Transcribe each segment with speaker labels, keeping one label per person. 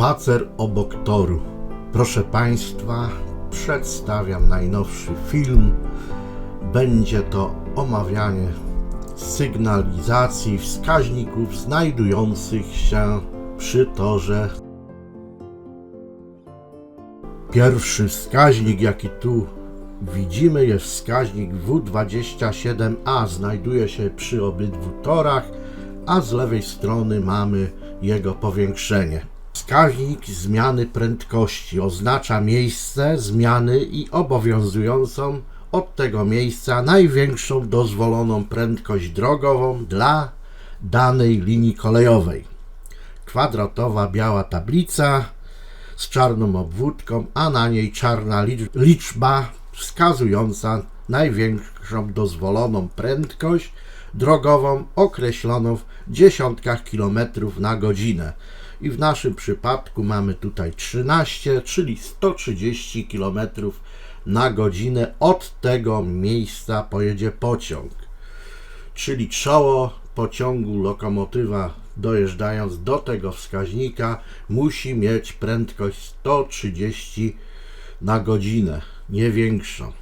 Speaker 1: Spacer obok toru. Proszę Państwa, przedstawiam najnowszy film. Będzie to omawianie sygnalizacji wskaźników znajdujących się przy torze. Pierwszy wskaźnik, jaki tu widzimy, jest wskaźnik W27A. Znajduje się przy obydwu torach, a z lewej strony mamy jego powiększenie. Wskaźnik zmiany prędkości oznacza miejsce zmiany i obowiązującą od tego miejsca największą dozwoloną prędkość drogową dla danej linii kolejowej. Kwadratowa biała tablica z czarną obwódką, a na niej czarna licz- liczba wskazująca największą dozwoloną prędkość drogową określoną w dziesiątkach kilometrów na godzinę. I w naszym przypadku mamy tutaj 13, czyli 130 kilometrów na godzinę. Od tego miejsca pojedzie pociąg czyli czoło pociągu lokomotywa dojeżdżając do tego wskaźnika musi mieć prędkość 130 na godzinę, nie większą.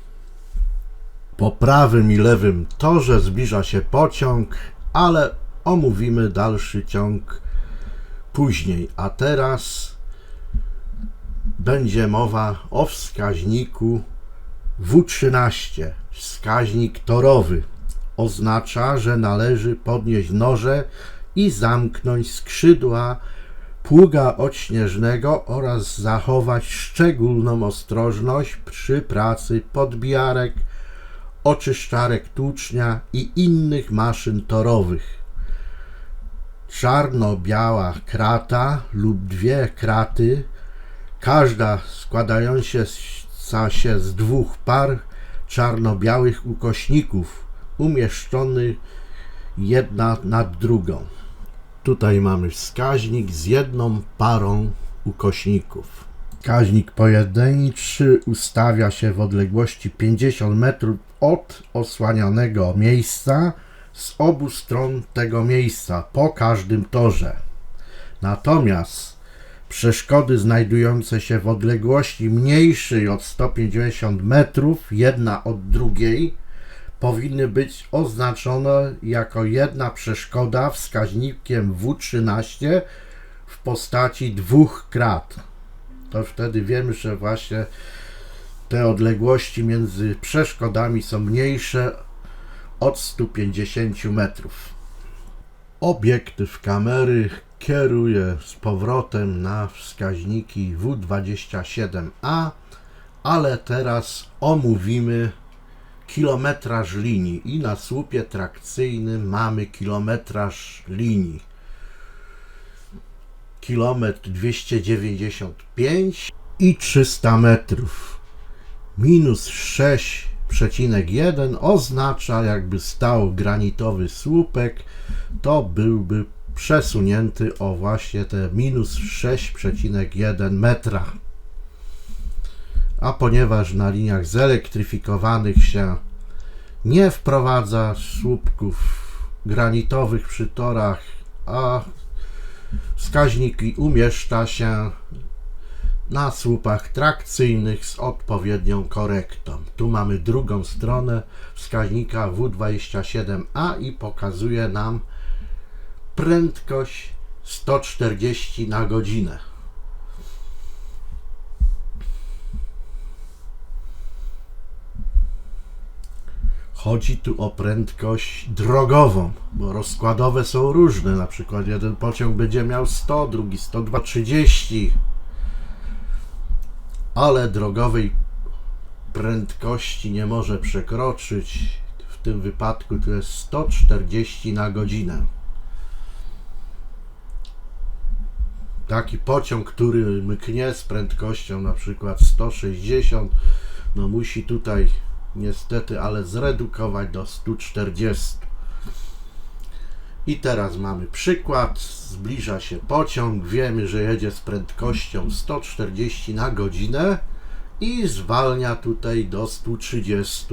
Speaker 1: Po prawym i lewym torze zbliża się pociąg, ale omówimy dalszy ciąg później. A teraz będzie mowa o wskaźniku W13, wskaźnik torowy oznacza, że należy podnieść noże i zamknąć skrzydła pługa odśnieżnego oraz zachować szczególną ostrożność przy pracy podbijarek, oczyszczarek tłucznia i innych maszyn torowych. Czarno-biała krata lub dwie kraty, każda składająca się z dwóch par czarno-białych ukośników umieszczonych jedna nad drugą. Tutaj mamy wskaźnik z jedną parą ukośników. Wskaźnik pojedynczy ustawia się w odległości 50 metrów od osłanianego miejsca z obu stron tego miejsca po każdym torze. Natomiast przeszkody znajdujące się w odległości mniejszej od 150 metrów jedna od drugiej powinny być oznaczone jako jedna przeszkoda wskaźnikiem W13 w postaci dwóch krat. To wtedy wiemy, że właśnie te odległości między przeszkodami są mniejsze od 150 metrów. Obiektyw kamery kieruje z powrotem na wskaźniki W27A, ale teraz omówimy kilometraż linii i na słupie trakcyjnym mamy kilometraż linii. Kilometr 295 i 300 metrów. Minus 6,1 oznacza jakby stał granitowy słupek, to byłby przesunięty o właśnie te minus 6,1 metra. A ponieważ na liniach zelektryfikowanych się nie wprowadza słupków granitowych przy torach, a wskaźniki umieszcza się na słupach trakcyjnych z odpowiednią korektą. Tu mamy drugą stronę wskaźnika W27A i pokazuje nam prędkość 140 na godzinę. Chodzi tu o prędkość drogową, bo rozkładowe są różne. Na przykład jeden pociąg będzie miał 100, drugi 130, ale drogowej prędkości nie może przekroczyć. W tym wypadku to jest 140 na godzinę. Taki pociąg, który mknie z prędkością na przykład 160, no musi tutaj niestety, ale zredukować do 140. I teraz mamy przykład. Zbliża się pociąg. Wiemy, że jedzie z prędkością 140 na godzinę i zwalnia tutaj do 130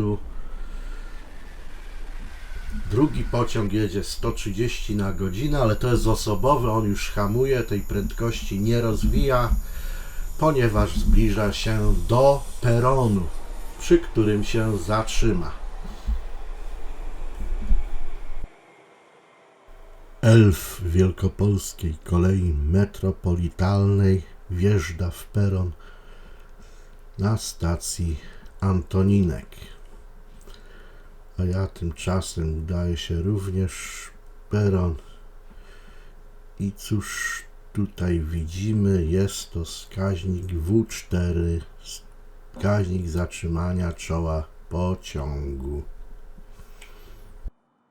Speaker 1: Drugi pociąg jedzie 130 na godzinę, ale to jest osobowy, on już hamuje, tej prędkości nie rozwija, ponieważ zbliża się do peronu, przy którym się zatrzyma. Elf Wielkopolskiej Kolei Metropolitalnej wjeżdża w peron na stacji Antoninek. A ja tymczasem udaję się również peron. I cóż tutaj widzimy? Jest to wskaźnik W4, wskaźnik zatrzymania czoła pociągu.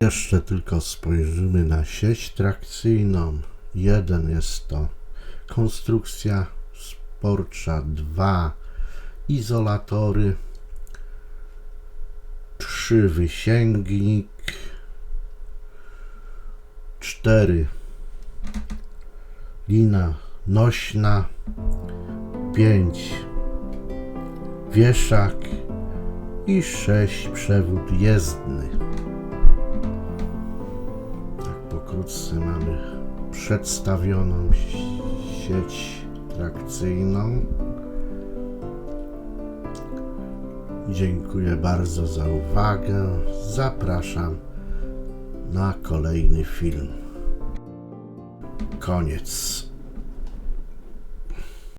Speaker 1: Jeszcze tylko spojrzymy na sieć trakcyjną. Jeden jest to konstrukcja sporcza, dwa izolatory, trzy wysięgnik, cztery lina nośna, pięć wieszak i sześć przewód jezdny. Pokrótce mamy przedstawioną si- sieć trakcyjną. Dziękuję bardzo za uwagę. Zapraszam na kolejny film. Koniec.